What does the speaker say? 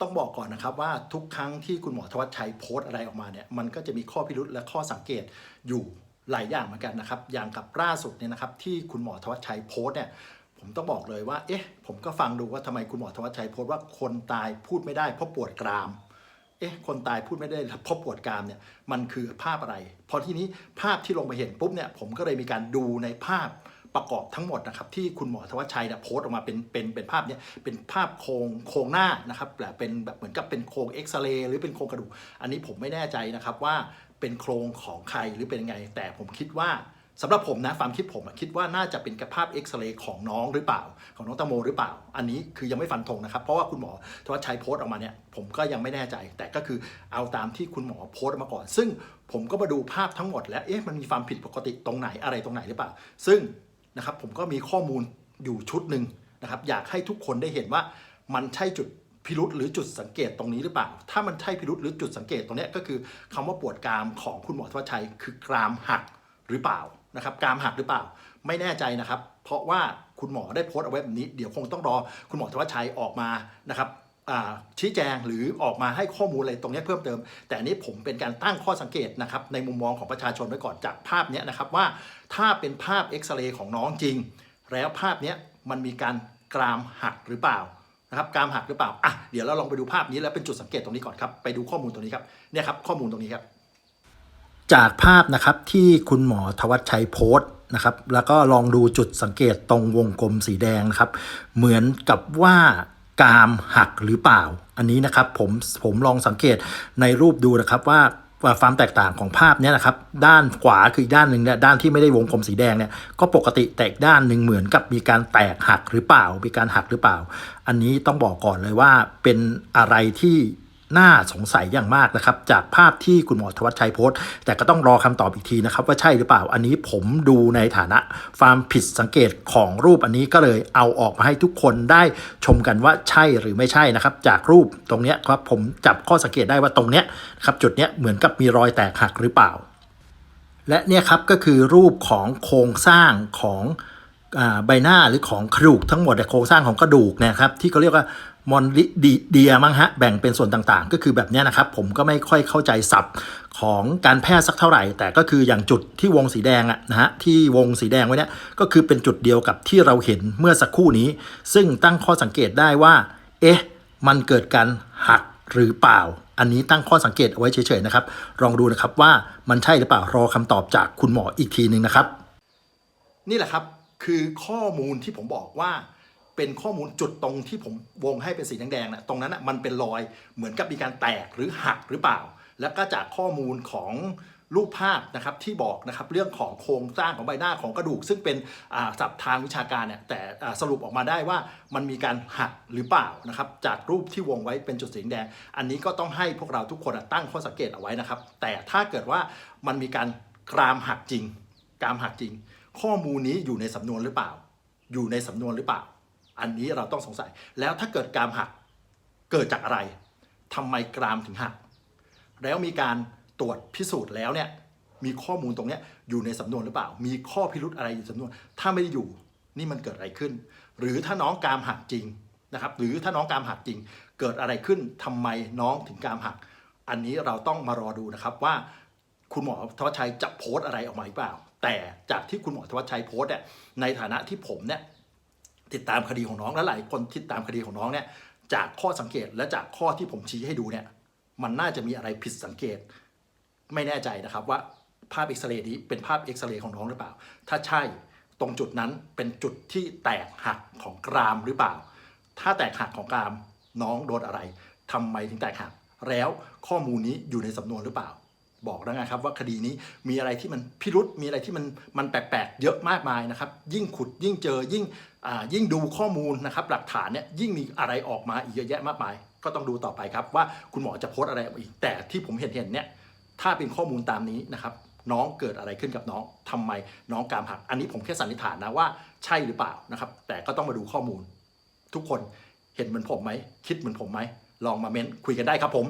ต้องบอกก่อนนะครับว่าทุกครั้งที่คุณหมอธวัชชัยโพสต์อะไรออกมาเนี่ยมันก็จะมีข้อพิรุษและข้อสังเกตอยู่หลายอย่างเหมือนกันนะครับอย่างกับล่าสุดเนี่ยนะครับที่คุณหมอธวัชชัยโพสต์เนี่ยผมต้องบอกเลยว่าเอ๊ะผมก็ฟังดูว่าทำไมคุณหมอธวัชชัยโพสต์ว่าคนตายพูดไม่ได้เพราะปวดกรามเอ๊ะคนตายพูดไม่ได้เพราะปวดกรามเนี่ยมันคือภาพอะไรพอที่นี้ภาพที่ลงไปเห็นปุ๊บเนี่ยผมก็เลยมีการดูในภาพ ประกอบทั้งหมดนะครับที่คุณหมอธวัชชัยโพสต์ออกมาเป็นเป็นเป็นภาพเนี่ยเป็นภาพโครงโครงหน้านะครับแบบเป็นแบบเหมือนกับเป็นโครงเอ็กซเรย์หรือเป็นโครงกระดูกอันนี้ผมไม่แน่ใจนะครับว่าเป็นโครงของใครหรือเป็นไง แต่ผมคิดว่าสำหรับผมนะความคิดผมคิดว่าน่าจะเป็นกระภาพเอ็กซเรย์ของน้องหรือเปล่า ของน้องตังโมหรือเปล่า อันนี้คือยังไม่ฟันธงนะครับ เพราะว่าคุณหมอธวัชชัยโพสต์ออกมาเนี่ยผมก็ยังไม่แน่ใจ แต่ก็คือเอาตามที่คุณหมอโพสต์มาก่อน ซึ่งผมก็มาดูภาพทั้งหมดแล้วเอ๊ะมันมีความผิดปกติตรงไหนอะไรตรงไหนหรือเปล่า ซึ่ง นะครับผมก็มีข้อมูลอยู่ชุดหนึ่งนะครับ อยากให้ทุกคนได้เห็นว่ามันใช่จุดพิรุษหรือจุดสังเกตตรงนี้หรือเปล่า ถ้ามันใช่พิรุษหรือจุดสังเกตตรงนี้ก็คือคำว่าปวดกรามของคุณหมอธวัชชัย คือกรามหักหรือเปล่านะครับกรามหักหรือเปล่า ไม่แน่ใจนะครับ เพราะว่าคุณหมอได้โพสต์เอาไว้แบบนี้ เดี๋ยวคงต้องรอคุณหมอธวัชชัยออกมานะครับ ชี้แจงหรือออกมาให้ข้อมูลอะไรตรงนี้เพิ่มเติม แต่อันนี้ผมเป็นการตั้งข้อสังเกตนะครับในมุมมองของประชาชนไว้ก่อนจากภาพนี้นะครับว่าถ้าเป็นภาพเอ็กซเรย์ของน้องจริง แล้วภาพนี้มันมีการกรามหักหรือเปล่านะครับกรามหักหรือเปล่าอะเดี๋ยวเราลองไปดูภาพนี้แล้วเป็นจุดสังเกตตรงนี้ก่อนครับไปดูข้อมูลตรงนี้ครับเนี่ยครับข้อมูลตรงนี้ครับจากภาพนะครับที่คุณหมอทวัชชัยโพสต์นะครับแล้วก็ลองดูจุดสังเกตตรงวงกลมสีแดงนะครับเหมือนกับว่า กามหักหรือเปล่า อันนี้นะครับผมผมลองสังเกตในรูปดูนะครับว่าความแตกต่างของภาพนี้นะครับ ด้านขวาคืออกด้านหนึ่งเนี่ยด้านที่ไม่ได้วงกลมสีแดงเนี่ยก็ปกติแต่อีกด้านหนึ่งเหมือนกับมีการแตกหักหรือเปล่า มีการหักหรือเปล่า อันนี้ต้องบอกก่อนเลยว่าเป็นอะไรที่ น่าสงสัยอย่างมากนะครับ จากภาพที่คุณหมอธวัชชัยโพสต์ แต่ก็ต้องรอคำตอบอีกทีนะครับ ว่าใช่หรือเปล่าอันนี้ผมดูในฐานะความผิดสังเกตของรูปอันนี้ก็เลยเอาออกมาให้ทุกคนได้ชมกันว่าใช่หรือไม่ใช่นะครับ จากรูปตรงนี้ครับผมจับข้อสังเกตได้ว่าตรงเนี้ยครับจุดเนี้ยเหมือนกับมีรอยแตกหักหรือเปล่า และเนี่ยครับก็คือรูปของโครงสร้างของใบหน้าหรือของกระดูกทั้งหมดโครงสร้างของกระดูกนะครับที่เขาเรียกว่า มอนลิเดียมั้งฮะแบ่งเป็นส่วนต่างๆ ก็คือแบบนี้นะครับ ผมก็ไม่ค่อยเข้าใจศัพท์ของการแพทย์สักเท่าไหร่ แต่ก็คืออย่างจุดที่วงสีแดงอะนะฮะที่วงสีแดงไว้เนี่ยก็คือเป็นจุดเดียวกับที่เราเห็นเมื่อสักครู่นี้ ซึ่งตั้งข้อสังเกตได้ว่า เอ๊ะ มันเกิดการหักหรือเปล่า อันนี้ตั้งข้อสังเกตเอาไว้เฉยๆนะครับลองดูนะครับว่ามันใช่หรือเปล่ารอคำตอบจากคุณหมออีกทีหนึ่งนะครับ นี่แหละครับคือข้อมูลที่ผมบอกว่า เป็นข้อมูลจุดตรงที่ผมวงให้เป็นสีแดงๆนะตรงนั้นนะมันเป็นรอยเหมือนกับมีการแตกหรือหักหรือเปล่า แล้วก็จากข้อมูลของรูปภาพนะครับที่บอกนะครับเรื่องของโครงสร้างของใบหน้าของกระดูก ซึ่งเป็นศัพท์ทางวิชาการเนี่ยแต่สรุปออกมาได้ว่ามันมีการหักหรือเปล่านะครับจากรูปที่วงไว้เป็นจุดสีแดง อันนี้ก็ต้องให้พวกเราทุกคนตั้งข้อสังเกตเอาไว้นะครับ แต่ถ้าเกิดว่ามันมีการกรามหักจริง กรามหักจริง ข้อมูลนี้อยู่ในสำนวนหรือเปล่า อยู่ในสำนวนหรือเปล่า อันนี้เราต้องสงสัย แล้วถ้าเกิดกรามหักเกิดจากอะไรทำไมกรามถึงหัก แล้วมีการตรวจพิสูจน์แล้วเนี่ยมีข้อมูลตรงนี้อยู่ในสำนวนหรือเปล่า มีข้อพิรุธอะไรอยู่สำนวน ถ้าไม่ได้อยู่นี่มันเกิดอะไรขึ้น หรือถ้าน้องกรามหักจริงนะครับ หรือถ้าน้องกรามหักจริง เกิดอะไรขึ้นทำไมน้องถึงกรามหัก อันนี้เราต้องมารอดูนะครับว่า คุณหมอธวัชชัยจะโพสต์อะไรออกมาหรือเปล่า แต่จากที่คุณหมอธวัชชัยโพสต์เนี่ยในฐานะที่ผมเนี่ย ติดตามคดีของน้องและหลายคนติดตามคดีของน้องเนี่ยจากข้อสังเกตและจากข้อที่ผมชี้ให้ดูเนี่ยมันน่าจะมีอะไรผิดสังเกต ไม่แน่ใจนะครับว่าภาพเอ็กซเรย์นี้เป็นภาพเอ็กซเรย์ของน้องหรือเปล่า ถ้าใช่ตรงจุดนั้นเป็นจุดที่แตกหักของกรามหรือเปล่า ถ้าแตกหักของกรามน้องโดนอะไรทำไมถึงแตกหัก แล้วข้อมูลนี้อยู่ในสำนวนหรือเปล่า บอกแล้วไงครับว่าคดีนี้มีอะไรที่มันพิรุษมีอะไรที่มันมันแปลกๆเยอะมากมายนะครับยิ่งขุดยิ่งเจอยิ่งยิ่งดูข้อมูลนะครับหลักฐานเนี่ยยิ่งมีอะไรออกมาอีกเยอะแยะมากมาย ก็ต้องดูต่อไปครับว่าคุณหมอจะโพสอะไรอีก แต่ที่ผมเห็นเห็นเนี่ยถ้าเป็นข้อมูลตามนี้นะครับน้องเกิดอะไรขึ้นกับน้องทำไมน้องกรามหัก อันนี้ผมแค่สันนิษฐานนะว่าใช่หรือเปล่านะครับแต่ก็ต้องมาดูข้อมูล ทุกคนเห็นเหมือนผมไหมคิดเหมือนผมไหมลองมาเม้นคุยกันได้ครับผม